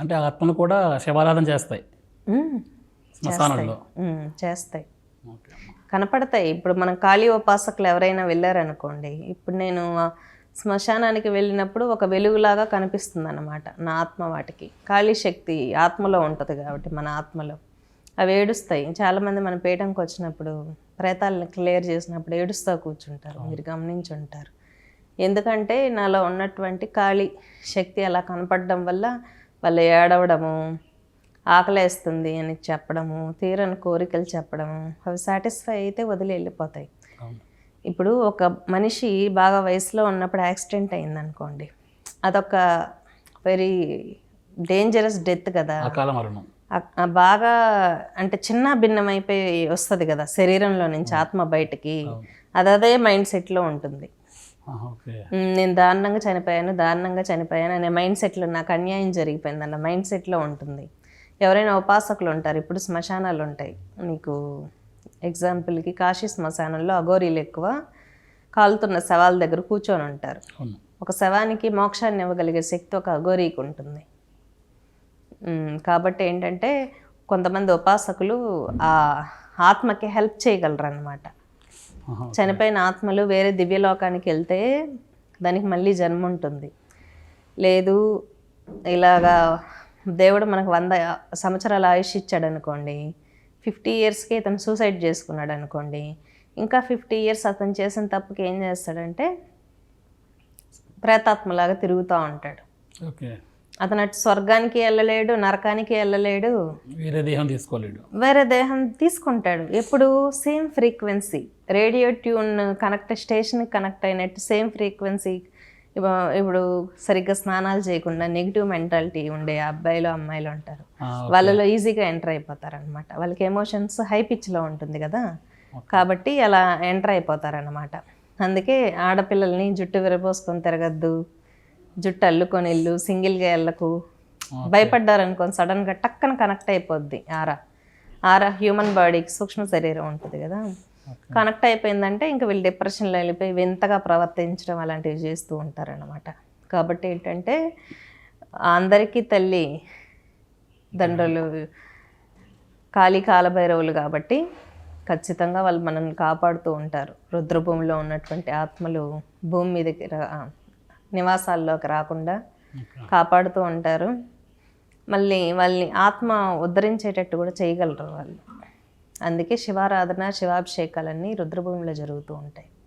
అంటే ఆత్మలు కూడా శివారాధన చేస్తాయి. శ్మశానంలో. చేస్తాయి. కనపడతాయి. ఇప్పుడు మనం ఖాళీ ఉపాసకులు ఎవరైనా వెళ్ళారనుకోండి ఇప్పుడు నేను శ్మశానానికి వెళ్ళినప్పుడు ఒక వెలుగులాగా కనిపిస్తుంది అనమాట నా ఆత్మ వాటికి. ఖాళీ శక్తి ఆత్మలో ఉంటుంది కాబట్టి మన ఆత్మలో. అవి ఏడుస్తాయి. చాలామంది మన పీఠంకి వచ్చినప్పుడు ప్రేతాలను క్లియర్ చేసినప్పుడు ఏడుస్తూ కూర్చుంటారు. మీరు గమనించి ఉంటారు ఎందుకంటే నాలో ఉన్నటువంటి ఖాళీ శక్తి అలా కనపడడం వల్ల వాళ్ళు ఏడవడము ఆకలేస్తుంది అని చెప్పడము తీరని కోరికలు చెప్పడము అవి సాటిస్ఫై అయితే వదిలి వెళ్ళిపోతాయి. ఇప్పుడు ఒక మనిషి బాగా వయసులో ఉన్నప్పుడు యాక్సిడెంట్ అయిందనుకోండి అదొక వెరీ డేంజరస్ డెత్ కదా. అకాల మరణం బాగా అంటే చిన్న భిన్నమైపోయి వస్తుంది కదా శరీరంలో నుంచి ఆత్మ బయటికి. అది అదే మైండ్ సెట్లో ఉంటుంది. నేను దారుణంగా చనిపోయాను దారుణంగా చనిపోయాను అనే మైండ్ సెట్లో నాకు అన్యాయం జరిగిపోయింది అన్న మైండ్ సెట్లో ఉంటుంది. ఎవరైనా ఉపాసకులు ఉంటారు ఇప్పుడు శ్మశానాలు ఉంటాయి. నీకు ఎగ్జాంపుల్కి కాశీ శ్మశానంలో అఘోరీలు ఎక్కువ కాలుతున్న శవాల దగ్గర కూర్చొని ఉంటారు. ఒక శవానికి మోక్షాన్ని ఇవ్వగలిగే శక్తి ఒక అఘోరీకి ఉంటుంది. కాబట్టి ఏంటంటే కొంతమంది ఉపాసకులు ఆ ఆత్మకి హెల్ప్ చేయగలరు అనమాట చనిపోయిన ఆత్మలు వేరే దివ్యలోకానికి వెళ్తే దానికి మళ్ళీ జన్మ ఉంటుంది. లేదు ఇలాగా దేవుడు మనకు వంద సంవత్సరాల ఆయుష్ ఇచ్చాడు అనుకోండి ఫిఫ్టీ ఇయర్స్కి ఇతను సూసైడ్ చేసుకున్నాడు అనుకోండి ఇంకా ఫిఫ్టీ ఇయర్స్ అతను చేసిన తప్పుకి ఏం చేస్తాడంటే ప్రేతాత్మలాగా తిరుగుతూ ఉంటాడు. ఓకే. అతను అటు స్వర్గానికి వెళ్ళలేడు నరకానికి వెళ్ళలేడు. వేరే దేహం తీసుకోలేడు. వేరే దేహం తీసుకుంటాడు. ఎప్పుడు? Same frequency. Radio tune connect station connect అయినట్టు సేమ్ ఫ్రీక్వెన్సీ. ఇప్పుడు సరిగ్గా స్నానాలు చేయకుండా నెగిటివ్ మెంటాలిటీ ఉండే అబ్బాయిలు అమ్మాయిలు ఉంటారు. వాళ్ళలో ఈజీగా ఎంటర్ అయిపోతారు అనమాట వాళ్ళకి ఎమోషన్స్ హై పిచ్లో ఉంటుంది కదా. కాబట్టి అలా ఎంటర్ అయిపోతారనమాట అందుకే ఆడపిల్లల్ని జుట్టు విరబోసుకొని తిరగద్దు. జుట్టు అల్లుకొని వెళ్ళు సింగిల్గా వెళ్ళకు. భయపడ్డారనుకోని సడన్గా టక్కన కనెక్ట్ అయిపోద్ది ఆరా. ఆరా హ్యూమన్ బాడీకి సూక్ష్మ శరీరం ఉంటుంది కదా. కనెక్ట్ అయిపోయిందంటే ఇంకా వీళ్ళు డిప్రెషన్లో వెళ్ళిపోయి వింతగా ప్రవర్తించడం అలాంటివి చేస్తూ ఉంటారనమాట కాబట్టి ఏంటంటే అందరికీ తల్లి దండ్రులు కాళీ కాలభైరవులు కాబట్టి ఖచ్చితంగా వాళ్ళు మనల్ని కాపాడుతూ ఉంటారు. రుద్రభూమిలో ఉన్నటువంటి ఆత్మలు భూమి మీదకి రా నివాసాల్లోకి రాకుండా. కాపాడుతూ ఉంటారు. మళ్ళీ వాళ్ళని ఆత్మ ఉద్ధరించేటట్టు కూడా చేయగలరు వాళ్ళు. అందుకే శివారాధన శివాభిషేకాలన్నీ రుద్రభూమిలో జరుగుతూ ఉంటాయి.